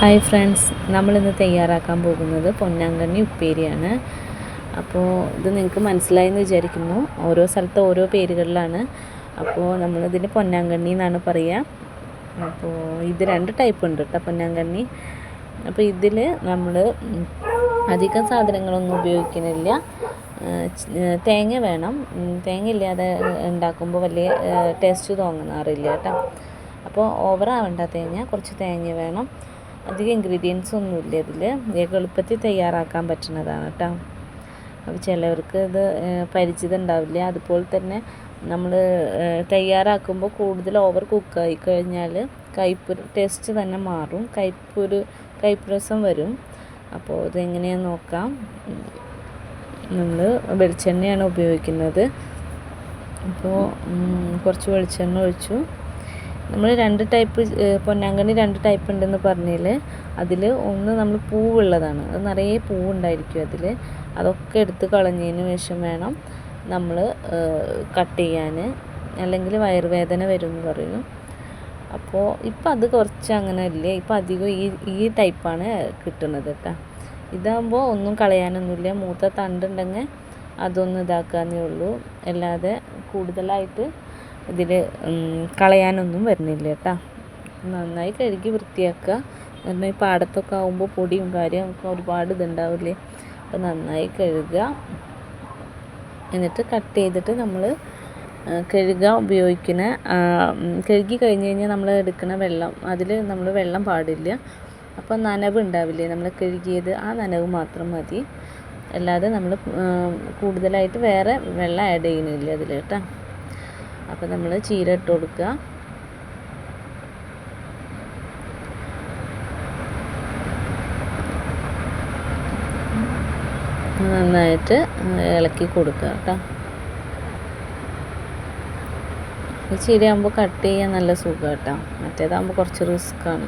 Hi friends നമ്മളിന്ന് തയ്യാറാക്കാൻ പോകുന്നത് പൊന്നാങ്കണ്ണി ഉപ്പേരിയാണ്. അപ്പോൾ ഇത് നിങ്ങൾക്ക് മനസ്സിലായെന്ന് വിചാരിക്കുന്നു. ഓരോ സ്ഥലത്ത് ഓരോ പേരുകളിലാണ്. അപ്പോൾ നമ്മളിതിന് പൊന്നാങ്കണ്ണി എന്നാണ് പറയുക അപ്പോൾ ഇത് രണ്ട് ടൈപ്പ് ഉണ്ട് കേട്ടോ പൊന്നാങ്കണ്ണി. അപ്പോൾ ഇതിൽ നമ്മൾ അധികം സാധനങ്ങളൊന്നും ഉപയോഗിക്കുന്നില്ല തേങ്ങ വേണം. തേങ്ങ ഇല്ലാതെ ഉണ്ടാക്കുമ്പോൾ വലിയ ടേസ്റ്റ് തോന്നാറില്ല കേട്ടോ അപ്പോൾ ഓവറാവണ്ട തേങ്ങ കുറച്ച് തേങ്ങ വേണം. അധികം ഇൻഗ്രീഡിയൻസ് ഒന്നുമില്ല ഇതിൽ വേഗം എളുപ്പത്തിൽ തയ്യാറാക്കാൻ പറ്റുന്നതാണ് കേട്ടോ. അപ്പോൾ ചിലവർക്ക് ഇത് പരിചിതം ഉണ്ടാവില്ല അതുപോലെ തന്നെ നമ്മൾ തയ്യാറാക്കുമ്പോൾ കൂടുതൽ ഓവർ കുക്കായി കഴിഞ്ഞാൽ കയ്പ്പ് ടേസ്റ്റ് തന്നെ മാറും. കയ്പ്പൊരു കയ്പ്രസം വരും. അപ്പോൾ ഇതെങ്ങനെയാണെന്ന് നോക്കാം. നമ്മൾ വെളിച്ചെണ്ണയാണ് ഉപയോഗിക്കുന്നത്. അപ്പോൾ കുറച്ച് വെളിച്ചെണ്ണ ഒഴിച്ചു. നമ്മൾ രണ്ട് ടൈപ്പ് പൊന്നാങ്കണ്ണി രണ്ട് ടൈപ്പ് ഉണ്ടെന്ന് പറഞ്ഞതിൽ അതിൽ ഒന്ന് നമ്മൾ പൂവുള്ളതാണ്. അത് നിറയെ പൂവുണ്ടായിരിക്കും അതിൽ അതൊക്കെ എടുത്ത് കളഞ്ഞതിന് ശേഷം വേണം നമ്മൾ കട്ട് ചെയ്യാൻ അല്ലെങ്കിൽ വയറുവേദന വരും എന്ന് പറയും. അപ്പോൾ ഇപ്പം അത് കുറച്ച് അങ്ങനെ ഇല്ലേ ഇപ്പം അധികം ഈ ഈ ടൈപ്പാണ് കിട്ടുന്നത് കേട്ടോ ഇതാകുമ്പോൾ ഒന്നും കളയാനൊന്നുമില്ല മൂത്ത തണ്ടുണ്ടെങ്കിൽ അതൊന്നും ഇതാക്കാന്നേ ഉള്ളൂ. അല്ലാതെ കൂടുതലായിട്ട് ഇതിൽ കളയാനൊന്നും വരുന്നില്ല കേട്ടോ. നന്നായി കഴുകി വൃത്തിയാക്കുക. കാരണം ഈ പാടത്തൊക്കെ ആകുമ്പോൾ പൊടിയും കാര്യമൊക്കെ ഒരുപാട് ഇതുണ്ടാവില്ലേ? അപ്പോൾ നന്നായി കഴുകുക. എന്നിട്ട് കട്ട് ചെയ്തിട്ട് നമ്മൾ കഴുകുക ഉപയോഗിക്കുന്ന കഴുകി കഴിഞ്ഞ് കഴിഞ്ഞാൽ നമ്മൾ എടുക്കുന്ന വെള്ളം. അതിൽ നമ്മൾ വെള്ളം പാടില്ല. അപ്പോൾ നനവ് ഉണ്ടാവില്ലേ? നമ്മൾ കഴുകിയത് ആ നനവ് മാത്രം മതി. അല്ലാതെ നമ്മൾ കൂടുതലായിട്ട് വേറെ വെള്ളം ആഡ് ചെയ്യുന്നില്ല അതിൽ കേട്ടോ. അപ്പോൾ നമ്മൾ ചീര ഇട്ട് കൊടുക്കുക നന്നായിട്ട് ഇളക്കി കൊടുക്കുക കേട്ടോ. ചീരയാകുമ്പോൾ കട്ട് ചെയ്യാൻ നല്ല സുഖം കേട്ടോ. മറ്റേതാകുമ്പോൾ കുറച്ച് റിസ്ക്കാണ്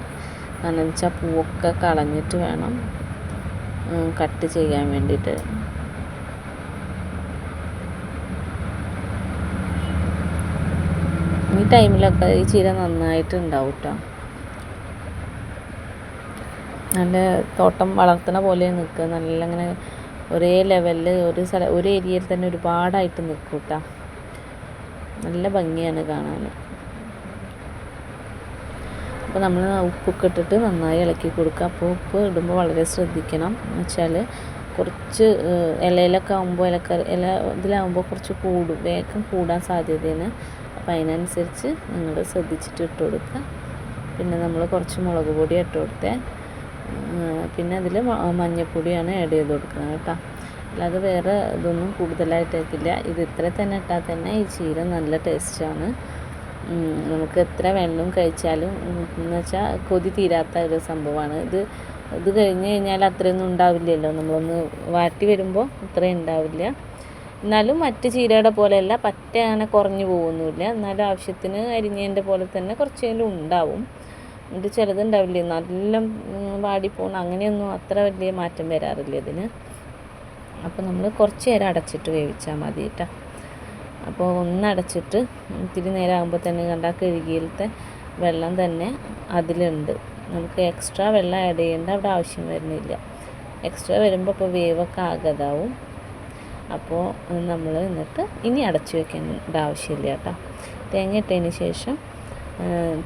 കാരണം വെച്ചാൽ പൂവൊക്കെ കളഞ്ഞിട്ട് വേണം കട്ട് ചെയ്യാൻ വേണ്ടിയിട്ട്. ഈ ടൈമിലൊക്കെ ഈ ചീര നന്നായിട്ടുണ്ടാവും കേട്ടോ നല്ല തോട്ടം വളർത്തണ പോലെ നിൽക്കുക നല്ല ഇങ്ങനെ ഒരേ ലെവലിൽ ഒരു സ്ഥലം ഒരു ഏരിയയിൽ തന്നെ ഒരുപാടായിട്ട് നിൽക്കും കേട്ടോ നല്ല ഭംഗിയാണ് കാണാൻ. അപ്പോൾ നമ്മൾ ഉപ്പൊക്കെ ഇട്ടിട്ട് നന്നായി ഇളക്കി കൊടുക്കുക. അപ്പോൾ ഉപ്പ് ഇടുമ്പോൾ വളരെ ശ്രദ്ധിക്കണം. എന്ന് വെച്ചാൽ കുറച്ച് ഇലയിലൊക്കെ ആകുമ്പോൾ ഇലക്കറി ഇല ഇതിലാകുമ്പോൾ കുറച്ച് കൂടും. വേഗം കൂടാൻ സാധ്യതയാണ്. അപ്പോൾ അതിനനുസരിച്ച് നിങ്ങൾ ശ്രദ്ധിച്ചിട്ട് ഇട്ട് കൊടുക്കുക. പിന്നെ നമ്മൾ കുറച്ച് മുളക് പൊടി ഇട്ട് കൊടുത്തേ. പിന്നെ അതിൽ മഞ്ഞൾപ്പൊടിയാണ് ആഡ് ചെയ്ത് കൊടുക്കുന്നത് കേട്ടോ. അല്ലാതെ വേറെ ഇതൊന്നും കൂടുതലായിട്ട് വയ്ക്കില്ല ഇത് ഇത്ര തന്നെ ഇട്ടാൽ തന്നെ ഈ ചീര നല്ല ടേസ്റ്റാണ്. നമുക്ക് എത്ര വെള്ളം കഴിച്ചാലും എന്ന് വെച്ചാൽ കൊതി തീരാത്ത ഒരു സംഭവമാണ്. ഇത് ഇത് കഴിഞ്ഞ് കഴിഞ്ഞാൽ അത്രയൊന്നും ഉണ്ടാവില്ലല്ലോ. നമ്മളൊന്ന് വാട്ടി വരുമ്പോൾ അത്രയും ഉണ്ടാവില്ല. എന്നാലും മറ്റ് ചീരയുടെ പോലെയല്ല പറ്റ അങ്ങനെ കുറഞ്ഞു പോകുന്നില്ല എന്നാലും ആവശ്യത്തിന് അരിഞ്ഞതിന്റെ പോലെ തന്നെ കുറച്ചെങ്കിലും ഉണ്ടാവും. എന്നിട്ട് ചിലതുണ്ടാവില്ലേ നല്ല വാടിപ്പോണ അങ്ങനെയൊന്നും അത്ര വലിയ മാറ്റം വരാറില്ല ഇതിന്. അപ്പോൾ നമ്മൾ കുറച്ച് നേരം അടച്ചിട്ട് വേവിച്ചാൽ മതി കേട്ടോ അപ്പോൾ ഒന്നടച്ചിട്ട് ഇത്തിരി നേരം ആകുമ്പോൾ തന്നെ കണ്ട കഴുകിയിലത്തെ വെള്ളം തന്നെ അതിലുണ്ട്. നമുക്ക് എക്സ്ട്രാ വെള്ളം ആഡ് ചെയ്യേണ്ട അവിടെ ആവശ്യം വരുന്നില്ല. എക്സ്ട്രാ വരുമ്പോൾ ഇപ്പോൾ വേവൊക്കെ ആകതാവും. അപ്പോൾ നമ്മൾ എന്നിട്ട് ഇനി അടച്ചു വെക്കേണ്ട ആവശ്യമില്ല കേട്ടോ. തേങ്ങ ഇട്ടതിന് ശേഷം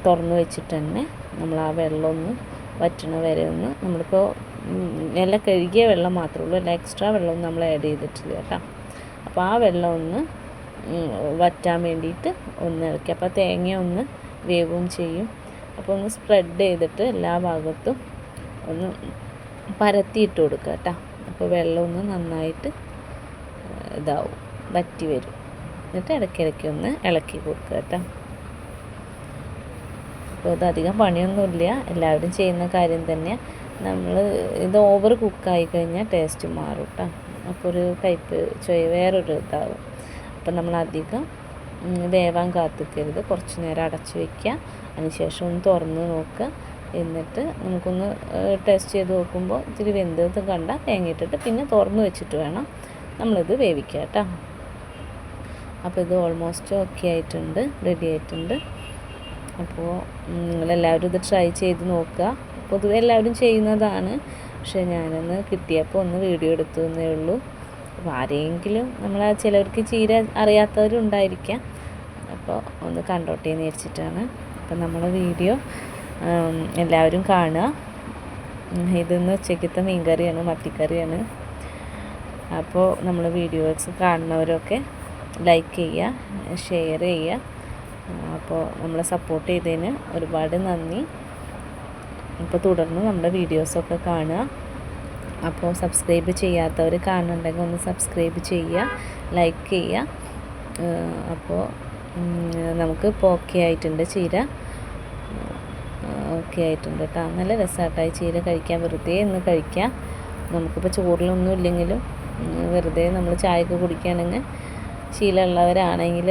തുറന്ന് വെച്ചിട്ട് തന്നെ നമ്മൾ ആ വെള്ളമൊന്ന് വറ്റണ വരെ ഒന്ന് നമ്മളിപ്പോൾ നില കഴുകിയ വെള്ളം മാത്രമേ ഉള്ളൂ. അല്ല എക്സ്ട്രാ വെള്ളമൊന്നും നമ്മൾ ആഡ് ചെയ്തിട്ടില്ല കേട്ടോ. അപ്പോൾ ആ വെള്ളം ഒന്ന് വറ്റാൻ വേണ്ടിയിട്ട് ഒന്ന് ഇറക്കി അപ്പോൾ തേങ്ങ ഒന്ന് വേവും ചെയ്യും. അപ്പോൾ ഒന്ന് സ്പ്രെഡ് ചെയ്തിട്ട് എല്ലാ ഭാഗത്തും ഒന്ന് പരത്തിയിട്ട് കൊടുക്കുക കേട്ടോ. അപ്പോൾ വെള്ളം ഒന്ന് നന്നായിട്ട് ഇതാവും. വറ്റി വരും. എന്നിട്ട് ഇടയ്ക്കിടയ്ക്ക് ഒന്ന് ഇളക്കി കൊടുക്കുക കേട്ടോ. അപ്പോൾ അധികം പണിയൊന്നുമില്ല. എല്ലാവരും ചെയ്യുന്ന കാര്യം തന്നെ നമ്മൾ ഇത് ഓവർ കുക്കായി കഴിഞ്ഞാൽ ടേസ്റ്റ് മാറും കേട്ടോ. അപ്പോൾ ഒരു കയ്പ്പ് ചൊയ വേറൊരു ഇതാവും. അപ്പം നമ്മൾ അധികം വേവാൻ കാത്തിക്കരുത്. കുറച്ച് നേരം അടച്ച് വയ്ക്കുക അതിനുശേഷം ഒന്ന് തുറന്ന് നോക്കുക. എന്നിട്ട് നമുക്കൊന്ന് ടേസ്റ്റ് ചെയ്ത് നോക്കുമ്പോൾ ഇത്തിരി വെന്തത് കണ്ടാൽ തേങ്ങയിട്ടിട്ട് പിന്നെ തുറന്ന് വെച്ചിട്ട് വേണം. നമ്മളിത് വേവിക്കുക കേട്ടോ. അപ്പോൾ ഇത് ഓൾമോസ്റ്റ് ഓക്കെ ആയിട്ടുണ്ട് റെഡി ആയിട്ടുണ്ട്. അപ്പോൾ നിങ്ങളെല്ലാവരും ഇത് ട്രൈ ചെയ്ത് നോക്കുക. പൊതുവെ എല്ലാവരും ചെയ്യുന്നതാണ് പക്ഷേ ഞാനൊന്ന് കിട്ടിയപ്പോൾ ഒന്ന് വീഡിയോ എടുത്തു എന്നേ ഉള്ളൂ. അപ്പോൾ ആരെങ്കിലും നമ്മൾ ചിലവർക്ക് ചീര അറിയാത്തവരുണ്ടായിരിക്കാം. അപ്പോൾ ഒന്ന് കണ്ടോട്ടെ എന്ന് വിചാരിച്ചിട്ടാണ്. അപ്പം നമ്മളെ വീഡിയോ എല്ലാവരും കാണുക. ഇതൊന്ന് ഉച്ചയ്ക്കത്തെ മീൻകറിയാണ് മത്തിക്കറിയാണ്. അപ്പോൾ നമ്മൾ വീഡിയോസ് കാണുന്നവരൊക്കെ ലൈക്ക് ചെയ്യുക ഷെയർ ചെയ്യുക അപ്പോൾ നമ്മളെ സപ്പോർട്ട് ചെയ്തതിന് ഒരുപാട് നന്ദി. അപ്പോൾ തുടർന്ന് നമ്മുടെ വീഡിയോസൊക്കെ കാണുക. അപ്പോൾ സബ്സ്ക്രൈബ് ചെയ്യാത്തവർ കാണുന്നുണ്ടെങ്കിൽ ഒന്ന് സബ്സ്ക്രൈബ് ചെയ്യുക ലൈക്ക് ചെയ്യുക അപ്പോൾ നമുക്ക് ഇപ്പോൾ ഓക്കെ ആയിട്ടുണ്ട് ചീര. ഓക്കെ ആയിട്ടുണ്ട് കേട്ടോ. നല്ല രസമായിട്ടായി ചീര കഴിക്കാൻ. വെറുതെ ഒന്ന് കഴിക്കാം. നമുക്കിപ്പോൾ ചോറിലൊന്നും ഇല്ലെങ്കിലും വെറുതെ നമ്മൾ ചായയൊക്കെ കുടിക്കുകയാണെങ്കിൽ ശീലമുള്ളവരാണെങ്കിൽ